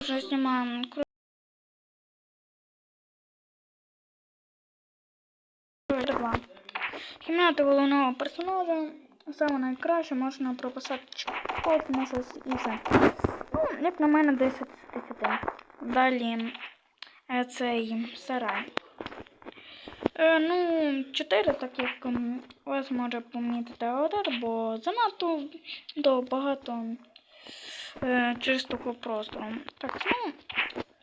Вже знімаємо. Два. Кімната головного персонажа. Саме найкраще можна прописати код щось і все. Ну, як на мене, 10 з 10. Далі е, цей сарай. Е, ну, 4, так як вас може помітити аватар, бо занадто до багато е, чистого простору. Так, ну,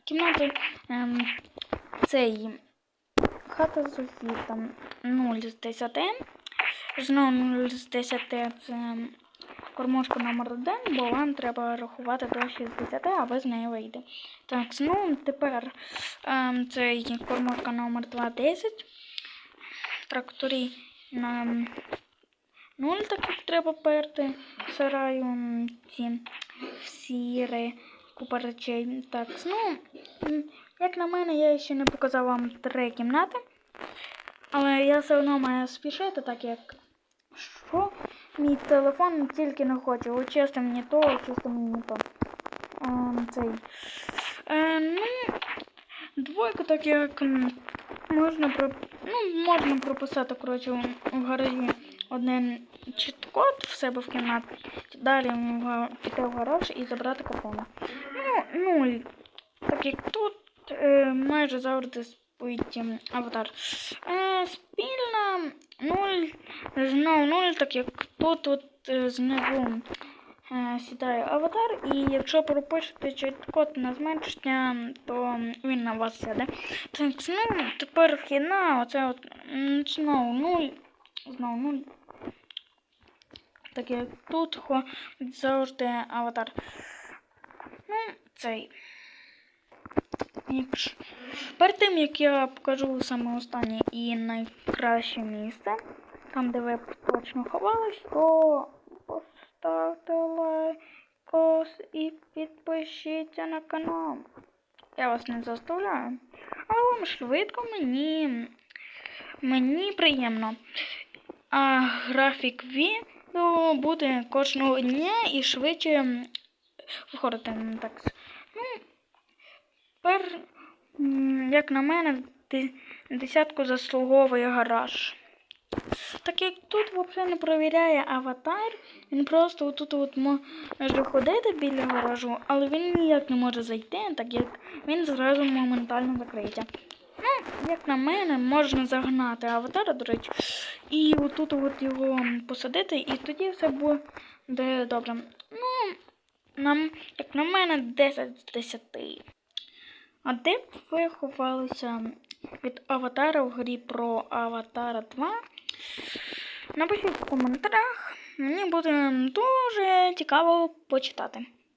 кімната ем, цей хата з сусідом 0 з 10. Знову 0 з 10 це кормушка номер 1, бо вам треба рахувати до 60, а ви з неї вийде. Так, ну тепер ем, це кормушка номер 2 10. Тракторі на 0, так як треба перти. Сараю ці всі ре, купа речей. Так, ну, як на мене, я ще не показав вам три кімнати. Але я все одно маю спішити, так як що мій телефон тільки не хоче. От чисто мені то, чисто мені то. Ем, цей. Е, ну, двойка, так як можна про... ну, можна прописати, коротше, в гаражі один чіт-код в себе в кімнаті. Далі піти в гараж і забрати картону. Ну, нуль. Так як тут е, майже завжди спить аватар. Е, спільна нуль, знову нуль, так як тут от, е, знизу е, сідає аватар, і якщо пропишете чіт-код на зменшення, то він на вас сяде. Так, ну, тепер вхідна, оце от знову нуль, знову нуль. Так як тут завжди аватар. Ну, цей. Перед тим, як я покажу саме останнє і найкраще місце, там, де ви точно ховались, то поставте лайкос і підпишіться на канал. Я вас не заставляю. Але вам швидко мені, мені приємно. А графік відео буде кожного дня і швидше виходити. м, Так. Ну, тепер, як на мене, десятку заслуговує гараж. Так як тут взагалі не провіряє аватар, він просто отут от може ходити біля гаражу, але він ніяк не може зайти, так як він зразу моментально закриється. Ну, як на мене, можна загнати аватара, до речі, і отут от його посадити, і тоді все буде добре. Ну, нам, як на мене, 10 з 10. А де б ви ховалися від аватара в грі про Аватара 2? Напишіть в коментарях. Мені буде дуже цікаво почитати.